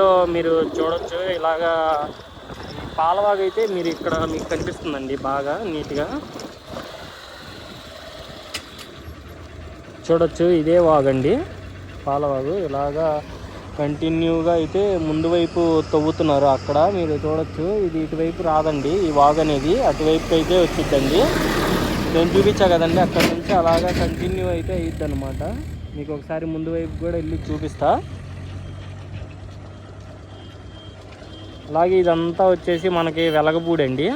లో మీరు చూడొచ్చు. ఇలాగా ఈ పాలవాగు అయితే మీరు ఇక్కడ మీకు కనిపిస్తుందండి బాగా నీట్గా. చూడొచ్చు ఇదే వాగండి. పాలవాగు ఇలాగా కంటిన్యూగా అయితే ముందు వైపు తవ్వుతున్నారు అక్కడ. మీరు చూడొచ్చు ఇది ఇటువైపు రాదండి. ఈ వాగు అనేది అటువైపు అయితే వచ్చిద్దండి. నేను చూపించా కదండి అక్కడ నుంచి అలాగా కంటిన్యూ అయితే అయ్యిద్ది అనమాట మీకు ఒకసారి ముందు వైపు కూడా వెళ్ళి చూపిస్తా. అలాగే ఇదంతా వచ్చేసి మనకి వెలగపూడి అండి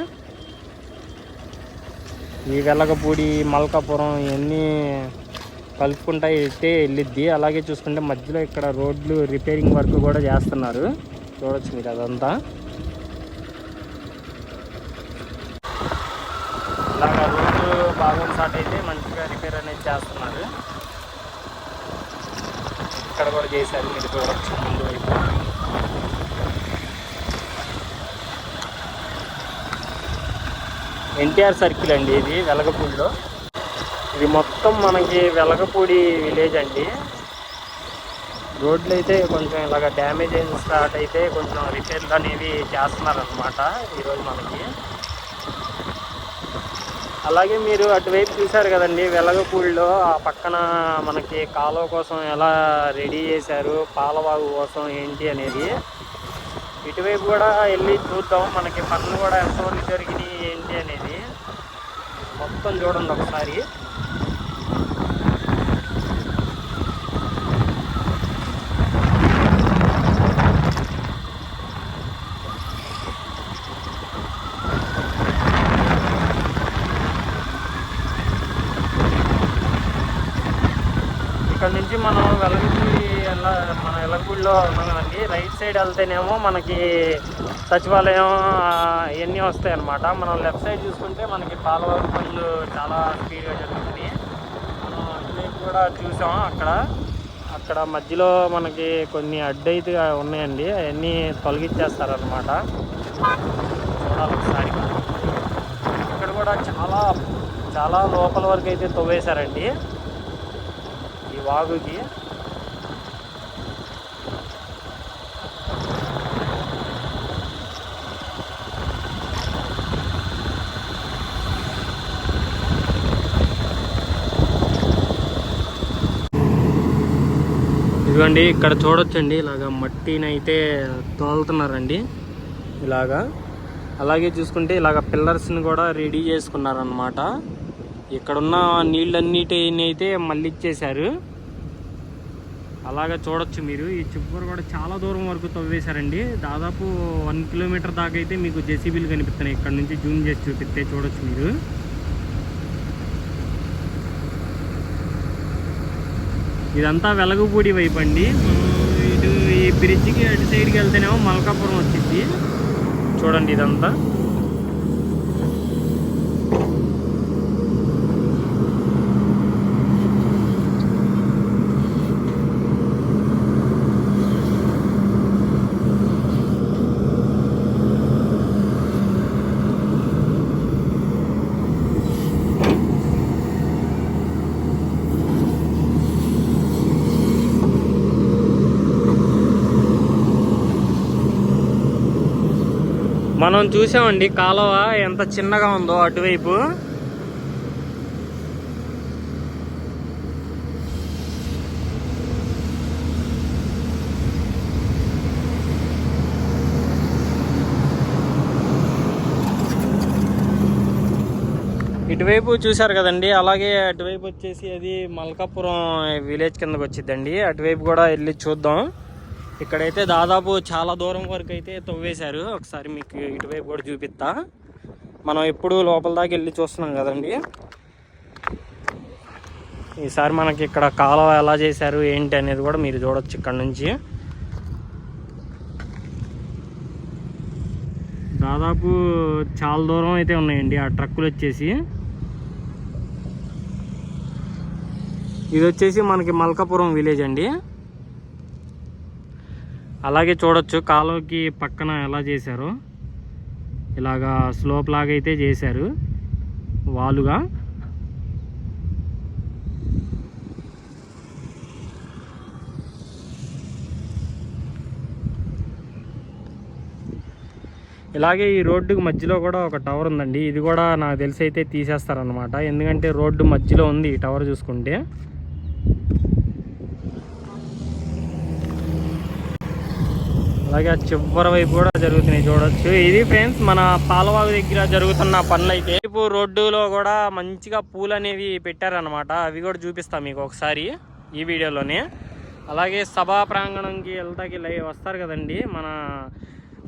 ఈ వెలగపూడి మల్కాపురం ఇవన్నీ కలుపుకుంటా అయితే వెళ్ళిద్ది. అలాగే చూసుకుంటే మధ్యలో ఇక్కడ రోడ్లు రిపేరింగ్ వర్క్ కూడా చేస్తున్నారు. చూడొచ్చు మీరు అదంతా. అలాగే రోడ్లు బాగా స్టార్ట్ అయితే మంచిగా రిపేర్ అనేది చేస్తున్నారు. ఇక్కడ కూడా చేశారు మీరు చూడొచ్చు ముందు వైపు. ఎన్టీఆర్ సర్కిల్ అండి ఇది వెలగపూడిలో. ఇది మొత్తం మనకి వెలగపూడి విలేజ్ అండి. రోడ్లు అయితే కొంచెం ఇలాగ డ్యామేజ్ అయిన స్టార్ట్ అయితే కొంచెం రిపేర్లు అనేవి చేస్తున్నారనమాట ఈరోజు మనకి. అలాగే మీరు అటువైపు చూశారు కదండి వెలగపూడిలో ఆ పక్కన మనకి కాలువ కోసం ఎలా రెడీ చేశారు పాలవాగు కోసం ఏంటి అనేది. ఇటువైపు కూడా వెళ్ళి చూద్దాం మనకి పనులు కూడా ఎంతవరకు జరిగినాయి ఏంటి అనేది. మొత్తం చూడండి ఒకసారి. ఇక్కడ నుంచి మనం వెలగపూడి ఎలా మన వెలగపూడిలో ఉన్నాం రైట్ సైడ్ వెళ్తేనేమో మనకి సచివాలయం ఇవన్నీ వస్తాయి అన్నమాట మనం లెఫ్ట్ సైడ్ చూసుకుంటే మనకి పాలవాగు పనులు చాలా స్పీడ్గా జరుగుతుంది మనం అటువైపు కూడా చూసాం అక్కడ. అక్కడ మధ్యలో మనకి కొన్ని అడ్డైతే ఉన్నాయండి. అవన్నీ తొలగించేస్తారనమాట చూడాలి ఒకసారి. ఇక్కడ కూడా చాలా చాలా లోపల వరకు అయితే తవ్వేశారండి. ఈ వాగుకి. ఇదిగోండి ఇక్కడ చూడొచ్చండి ఇలాగా మట్టిని అయితే తోలుతున్నారండి. ఇలాగా. అలాగే చూసుకుంటే ఇలాగ పిల్లర్స్ని కూడా రెడీ చేసుకున్నారనమాట ఇక్కడున్న నీళ్ళన్నిటిని అయితే మళ్ళీ ఇచ్చేశారు అలాగా చూడొచ్చు మీరు. ఈ చిప్పూరు కూడా చాలా దూరం వరకు తవ్వేశారండి. దాదాపు వన్ కిలోమీటర్ దాకా అయితే మీకు జెసిబీలు కనిపిస్తున్నాయి. ఇక్కడ నుంచి జూమ్ చేసి చూపిస్తే చూడొచ్చు మీరు. ఇదంతా వెలగపూడి వైపు అండి. ఇటు ఈ బ్రిడ్జ్కి అటు సైడ్కి వెళ్తేనేమో మల్కాపురం వచ్చింది చూడండి ఇదంతా. మనం చూసామండి కాలువ ఎంత చిన్నగా ఉందో అటువైపు. ఇటువైపు చూశారు కదండి అలాగే అటువైపు వచ్చేసి అది మల్కాపురం విలేజ్ కిందకి వచ్చిందండి అటువైపు కూడా వెళ్ళి చూద్దాం. ఇక్కడైతే దాదాపు చాలా దూరం వరకు అయితే తవ్వేశారు. ఒకసారి మీకు ఇటువైపు కూడా చూపిస్తా. మనం ఎప్పుడు లోపల దాకా వెళ్ళి చూస్తున్నాం కదండి. ఈసారి మనకి ఇక్కడ కాలువ ఎలా చేశారు ఏంటి అనేది కూడా మీరు చూడొచ్చు ఇక్కడ నుంచి. దాదాపు చాలా దూరం అయితే ఉన్నాయండి ఆ ట్రక్కులు వచ్చేసి. ఇది వచ్చేసి మనకి మల్కాపురం విలేజ్ అండి. అలాగే చూడొచ్చు. కాలువకి పక్కన ఎలా చేశారో. ఇలాగా స్లోప్ లాగా అయితే చేశారు. వాలుగా. ఇలాగే ఈ రోడ్డుకి మధ్యలో కూడా ఒక టవర్ ఉందండి. ఇది కూడా నాకు తెలిసి అయితే తీసేస్తారనమాట ఎందుకంటే రోడ్డు మధ్యలో ఉంది ఈ టవర్ చూసుకుంటే. అలాగే ఆ చివరి వైపు కూడా జరుగుతున్నాయి చూడొచ్చు. ఇది ఫ్రెండ్స్ మన పాలవాగు దగ్గర జరుగుతున్న పనులు అయితే వైపు రోడ్డులో కూడా మంచిగా పూలు అనేవి పెట్టారనమాట అవి కూడా చూపిస్తాం మీకు ఒకసారి ఈ వీడియోలోనే. అలాగే సభా ప్రాంగణంకి వెళ్తాకి లై వస్తారు కదండి మన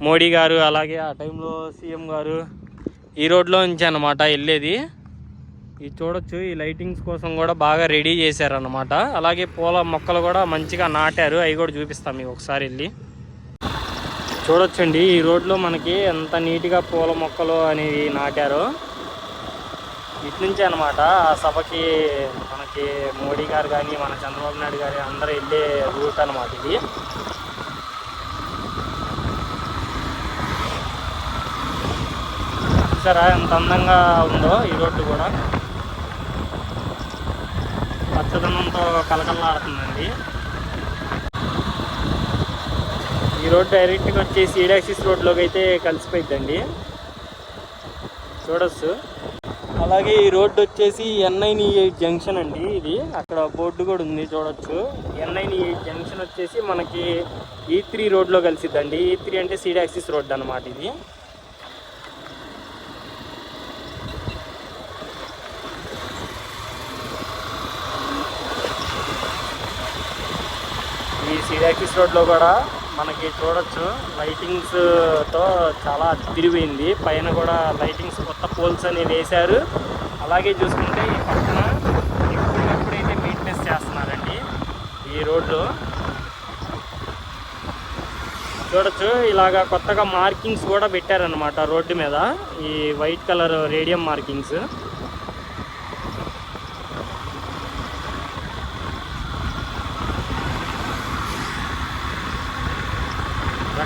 మోడీ గారు అలాగే ఆ టైంలో సీఎం గారు ఈ రోడ్లో నుంచి అనమాట వెళ్ళేది. ఇది చూడొచ్చు ఈ లైటింగ్స్ కోసం కూడా బాగా రెడీ చేశారనమాట అలాగే పూల మొక్కలు కూడా మంచిగా నాటారు అవి కూడా చూపిస్తాం మీకు ఒకసారి వెళ్ళి. చూడొచ్చండి. ఈ రోడ్లో మనకి ఎంత నీట్గా పూల మొక్కలు అనేవి నాటారో ఇట్నుంచి అనమాట ఆ సభకి మనకి మోడీ గారు కానీ మన చంద్రబాబు నాయుడు గారు అందరూ వెళ్ళే రూట్ అనమాట ఇది. చూసారా ఎంత అందంగా ఉందో ఈ రోడ్డు కూడా. పచ్చదనంతో కలకల్లాడుతుందండి ఈ రోడ్ డైరెక్ట్గా వచ్చేసి ఈడాక్సిస్ రోడ్లోకి అయితే కలిసిపోయిద్దండి. చూడొచ్చు. అలాగే ఈ రోడ్డు వచ్చేసి ఎన్ఐని జంక్షన్ అండి ఇది. అక్కడ బోర్డు కూడా ఉంది చూడొచ్చు. ఎన్ఐని జంక్షన్ వచ్చేసి మనకి e ఈ త్రీ రోడ్లో కలిసిద్దండి. E ఈ త్రీ అంటే సీడాక్సిస్ రోడ్ అనమాట ఇది. ఈ సీడాక్సిస్ రోడ్లో కూడా మనకి చూడొచ్చు లైటింగ్స్తో చాలా తిరిగింది పైన కూడా లైటింగ్స్ కొత్త పోల్స్ అని వేశారు. అలాగే చూసుకుంటే ఈ పక్కన ఎప్పుడెప్పుడైతే మెయింటెనెన్స్ చేస్తున్నారండి ఈ రోడ్లు చూడొచ్చు ఇలాగా కొత్తగా మార్కింగ్స్ కూడా పెట్టారనమాట రోడ్డు మీద. ఈ వైట్ కలర్ రేడియం మార్కింగ్స్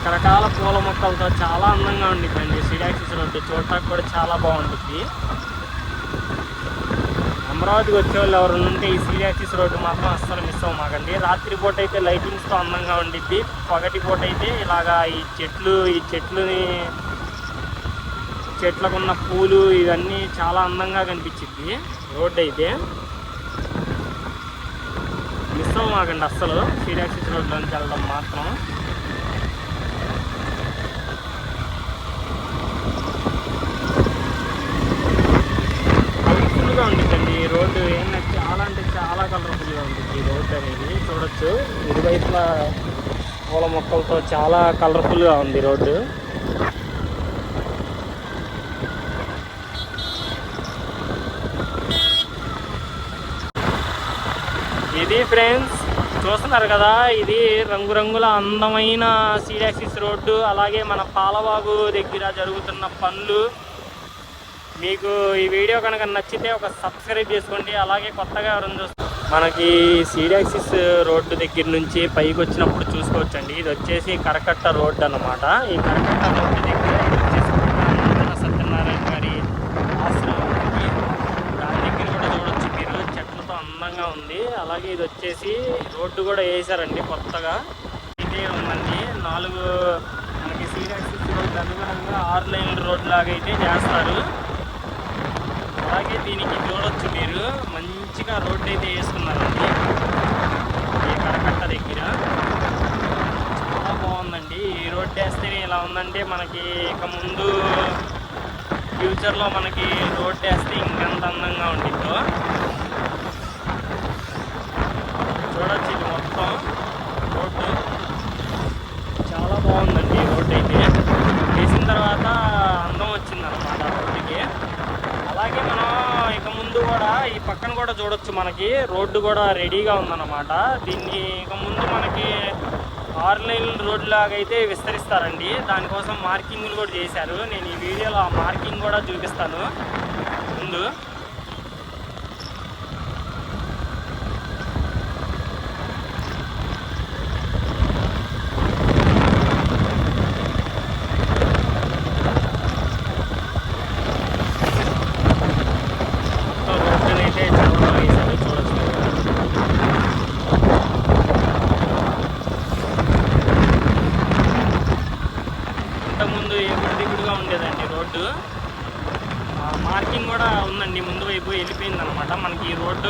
రకరకాల పూల మొక్కలతో చాలా అందంగా ఉండిద్దండి సిడాక్సిస్ రోడ్డు చూడటానికి కూడా చాలా బాగుంటుంది. అమరావతికి వచ్చే వాళ్ళు ఎవరు ఉంటే ఈ సీరియాక్సిస్ రోడ్డు మాత్రం అస్సలు మిస్ అవ్వమాకండి. రాత్రి పూట అయితే లైటింగ్స్తో అందంగా ఉండిద్ది. పగటి పూట అయితే ఇలాగా ఈ చెట్లు ఈ చెట్లుని చెట్లకు ఉన్న పూలు ఇవన్నీ చాలా అందంగా కనిపించింది రోడ్డు అయితే. మిస్ అవ్వమాకండి అస్సలు సీరియాక్సిస్ రోడ్లోంచి వెళ్ళడం మాత్రం. కలర్ఫుల్గా ఉంటుందండి ఈ రోడ్డు ఏంటంటే చాలా అంటే చాలా కలర్ఫుల్గా ఉంటుంది ఈ రోడ్డు అనేది చూడొచ్చు. ఇరువైపుల పూల మొక్కలతో చాలా కలర్ఫుల్గా ఉంది రోడ్డు. ఇది ఫ్రెండ్స్ చూస్తున్నారు కదా ఇది రంగురంగుల అందమైన సీడాక్సిస్ రోడ్డు. అలాగే మన పాలవాగు దగ్గర జరుగుతున్న పనులు మీకు ఈ వీడియో కనుక నచ్చితే ఒక సబ్స్క్రైబ్ చేసుకోండి. అలాగే కొత్తగా ఎవరైనా మనకి సీడాక్సిస్ రోడ్డు దగ్గర నుంచి పైకి వచ్చినప్పుడు చూసుకోవచ్చండి. ఇది వచ్చేసి కరకట్ట రోడ్డు అన్నమాట. ఈ కరకట్ట రోడ్డు దగ్గర సత్యనారాయణ గారి దాని దగ్గర కూడా చూడొచ్చు మీరు. చెట్లతో అందంగా ఉంది. అలాగే ఇది వచ్చేసి రోడ్డు కూడా వేసారండి కొత్తగా. ఇదే ఉందండి. నాలుగు మనకి సీడాక్సిస్ రోడ్డు అనుగుణంగా ఆరు లైన్ రోడ్ లాగా అయితే చేస్తారు. అలాగే దీనికి చూడొచ్చు మీరు. మంచిగా రోడ్డు అయితే వేసుకున్నారండి. ఈ కరకట్ట దగ్గర. చాలా బాగుందండి. ఈ రోడ్డు వేస్తే ఇలా ఉందంటే మనకి ఇక ముందు ఫ్యూచర్లో మనకి రోడ్డు వేస్తే ఇంకెంత అందంగా ఉండిద్దో చూడొచ్చు ఇది మొత్తం రోడ్డు చాలా బాగుందండి ఈ రోడ్డు అయితే వేసిన తర్వాత అందం వచ్చింది అనమాట రోడ్డుకి అలాగే మనం ఇక ముందు కూడా ఈ పక్కన కూడా చూడొచ్చు మనకి రోడ్డు కూడా రెడీగా ఉందన్నమాట. దీన్ని ఇక ముందు మనకి ఆరు లైన్ రోడ్ లాగా అయితే విస్తరిస్తారండి. దానికోసం మార్కింగ్లు కూడా చేశారు. నేను ఈ వీడియోలో ఆ మార్కింగ్ కూడా చూపిస్తాను. ముందు మొత్తం రోడ్డుని అయితే చాలా బాగా వేశారు చూడొచ్చు మీరు. ఇంతకుముందు ఎగుడు దిగుడుగా రోడ్డు ఆ, మార్కింగ్ కూడా ఉందండి ముందు వైపు వెళ్ళిపోయింది అనమాట మనకి ఈ రోడ్డు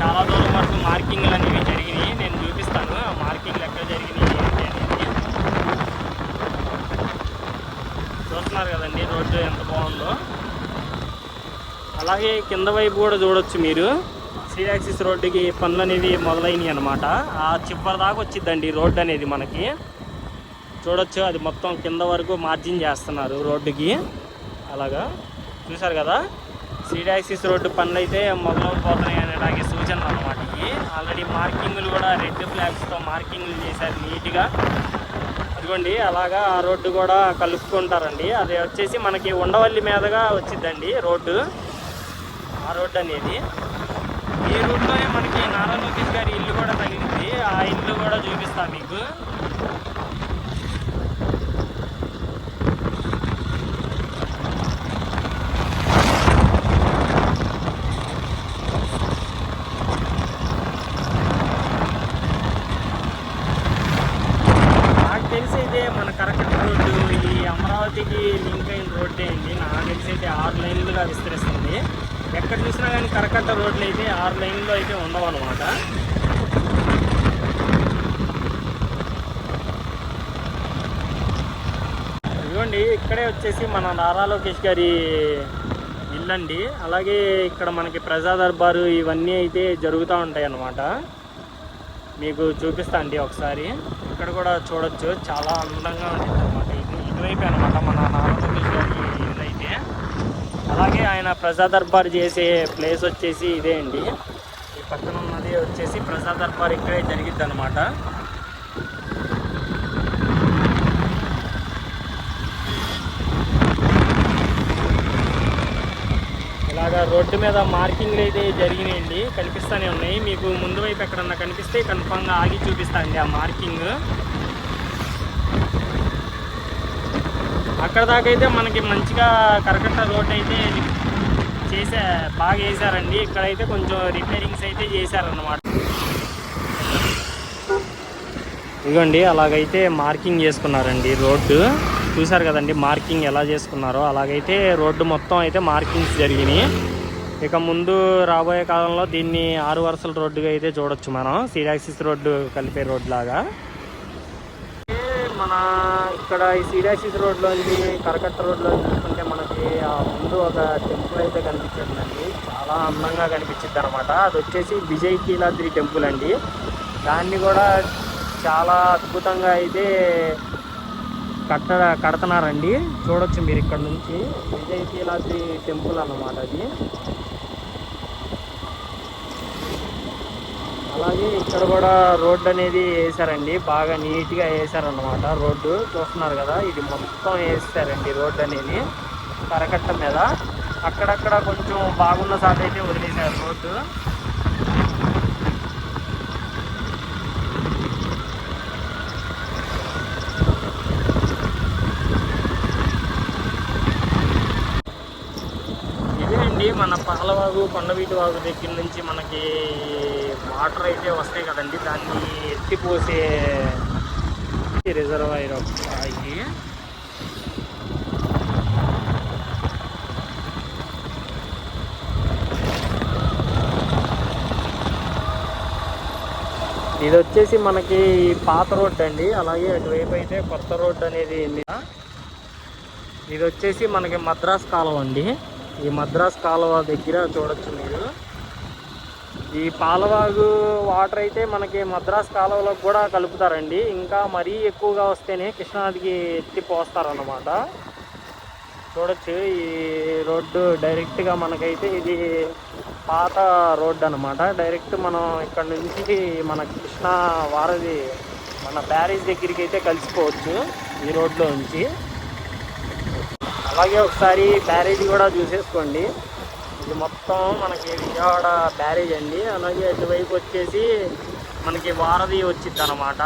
చాలా దూరం వరకు మార్కింగ్లు అనేవి జరిగినాయి. నేను చూపిస్తాను ఆ మార్కింగ్లు ఎక్కడ జరిగినాయి ఏంటి అనేది. చూస్తున్నారు కదండి రోడ్డు ఎంత బాగుందో. అలాగే కింద వైపు కూడా చూడొచ్చు మీరు. సిరాక్సిస్ రోడ్డుకి పనులు అనేవి మొదలైనవి అనమాట ఆ చివరి దాకా వచ్చిందండి రోడ్డు అనేది మనకి. చూడొచ్చు అది మొత్తం కింద వరకు మార్జిన్ చేస్తున్నారు రోడ్డుకి. అలాగా? చూసారు కదా? సిడాక్సిస్ రోడ్డు పనులు అయితే మొదలైపోతున్నాయి అలాగే సూచనలు అనమాట ఇవి. ఆల్రెడీ మార్కింగ్లు కూడా రెడ్ ఫ్లాగ్స్తో మార్కింగ్లు చేశారు నీట్గా. అదిగోండి అలాగా ఆ రోడ్డు కూడా కలుపుకుంటారండి. అది వచ్చేసి మనకి ఉండవల్లి మీదుగా వచ్చిందండి రోడ్డు. ఆ రోడ్డు అనేది. ఈ రూట్లోనే మనకి నారా లోకేష్ గారి ఇల్లు కూడా తగిలింది. ఆ ఇల్లు కూడా చూపిస్తాను మీకు నాకు తెలిసి అయితే మన కరెక్ట్ రోడ్డు ఈ అమరావతికి లింక్ అయిన రోడ్డే అండి నాకు తెలిసి అయితే ఆరు లైన్లుగా విస్తరిస్తుంది ఎక్కడ చూసినా కానీ కరకట్ట రోడ్లు అయితే ఆరు లైన్లో అయితే ఉండవు అనమాట ఇదిగోండి ఇక్కడే వచ్చేసి మన నారా లోకేష్ గారి ఇల్లు అండి అలాగే ఇక్కడ మనకి ప్రజా దర్బారు ఇవన్నీ అయితే జరుగుతూ ఉంటాయి అన్నమాట మీకు చూపిస్తా అండి ఒకసారి. ఇక్కడ కూడా చూడొచ్చు. చాలా అందంగా ఉంటుంది అనమాట ఇది ఇటువైపు అనమాట మన నారా లోకేష్ గారి ఇల్లు అయితే అలాగే ఆయన ప్రజా దర్బార్ చేసే ప్లేస్ వచ్చేసి ఇదే అండి. ఈ పక్కన ఉన్నది వచ్చేసి ప్రజా దర్బార్ ఇక్కడే జరిగిద్ది అనమాట ఇలాగా రోడ్డు మీద మార్కింగ్లు అయితే జరిగినాయండి కనిపిస్తూనే ఉన్నాయి. మీకు ముందు వైపు ఎక్కడన్నా కనిపిస్తే కన్ఫామ్గా ఆగి చూపిస్తా అండి ఆ మార్కింగ్. అక్కడ దాకా అయితే మనకి మంచిగా కరకట్ట రోడ్ అయితే చేసే బాగా వేసారండి ఇక్కడైతే కొంచెం రిపేరింగ్స్ అయితే చేశారన్నమాట. ఇదిగోండి అలాగైతే మార్కింగ్ చేసుకున్నారండి రోడ్డు. చూసారు కదండి మార్కింగ్ ఎలా చేసుకున్నారో. అలాగైతే రోడ్డు మొత్తం అయితే మార్కింగ్స్ జరిగినాయి. ఇక ముందు రాబోయే కాలంలో దీన్ని ఆరు వరుసల రోడ్డుగా అయితే చూడొచ్చు మనం. సీడాక్సిస్ రోడ్డు కలిపే రోడ్ లాగా మన ఇక్కడ ఈ సిడాసిస్ రోడ్లోంచి కరకట్ట రోడ్లో చూసుకుంటే మనకి ఆ ముందు ఒక టెంపుల్ అయితే కనిపించిందండి. చాలా అందంగా కనిపించింది అనమాట అది వచ్చేసి విజయ్ కీలాద్రి టెంపుల్ అండి. దాన్ని కూడా చాలా అద్భుతంగా అయితే కట్ట కడుతున్నారండి. చూడొచ్చు మీరు ఇక్కడ నుంచి. విజయ్ కీలాద్రి టెంపుల్ అన్నమాట అది. వచ్చేసి ఇక్కడ కూడా రోడ్డు అనేది వేసారండి బాగా నీట్గా వేసారన్నమాట రోడ్డు. చూస్తున్నారు కదా ఇది మొత్తం వేసారండి రోడ్డు అనేది కరకట్ట మీద. అక్కడక్కడ కొంచెం బాగున్న సార్ అయితే వదిలేశారు రోడ్డు ఇదే అండి మన పాలవాగు కొండవీటి వాగు దగ్గర నుంచి మనకి వాటర్ అయితే వస్తాయి కదండి. దాన్ని ఎత్తిపోసే రిజర్వాయర్ అయ్యి ఇది వచ్చేసి మనకి పాత రోడ్డు అండి. అలాగే అటువైపు అయితే కొత్త రోడ్డు అనేది ఇది వచ్చేసి మనకి మద్రాస్ కాలం అండి. ఈ మద్రాస్ కాలువ దగ్గర చూడొచ్చు మీరు. ఈ పాలవాగు వాటర్ అయితే మనకి మద్రాస్ కాలువలోకి కూడా కలుపుతారండి. ఇంకా మరీ ఎక్కువగా వస్తేనే కృష్ణానదికి ఎత్తి పోస్తారన్నమాట. చూడొచ్చు ఈ రోడ్డు డైరెక్ట్గా మనకైతే ఇది పాత రోడ్డు అనమాట డైరెక్ట్ మనం ఇక్కడ నుంచి మన కృష్ణా వారధి మన బ్యారేజ్ దగ్గరికి అయితే కలిసిపోవచ్చు ఈ రోడ్లో నుంచి. అలాగే ఒకసారి బ్యారేజ్ కూడా చూసేసుకోండి. ఇది మొత్తం మనకి విజయవాడ బ్యారేజ్ అండి. అలాగే అటువైపు వచ్చేసి మనకి వారధి వచ్చింది అనమాట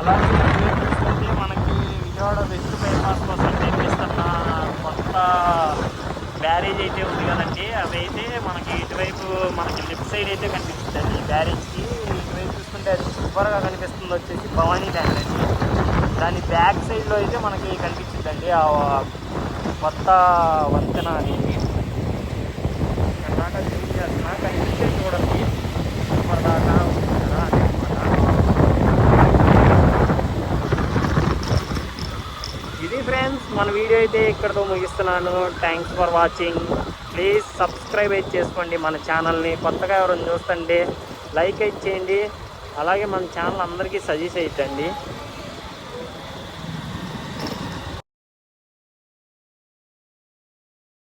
అలాగే చూసుకుంటే మనకి విజయవాడ వెస్ట్ బైపాస్ కోసం నిర్మిస్తున్న కొత్త బ్యారేజ్ అయితే ఉంది కదండి. అవి అయితే మనకి ఇటువైపు మనకి లెఫ్ట్ సైడ్ అయితే కనిపిస్తుంది అండి బ్యారేజ్కి. ఇటువైపు చూసుకుంటే అది సూపర్గా కనిపిస్తుంది వచ్చేసి భవానీ బ్యారేజ్. దాని బ్యాక్ సైడ్లో అయితే మనకి కనిపించిందండి. ఆ కొత్త వంతెన అనేది. నాకు కనిపించే చూడండి. ఇప్పటిదాకా కదా ఇది ఫ్రెండ్స్ మన వీడియో అయితే ఇక్కడతో ముగిస్తున్నాను. Thanks for watching please subscribe అయితే చేసుకోండి మన ఛానల్ని కొత్తగా ఎవరైనా చూస్తుంటే లైక్ అయితే చేయండి. అలాగే మన ఛానల్ అందరికీ సజెస్ట్ అయ్యండి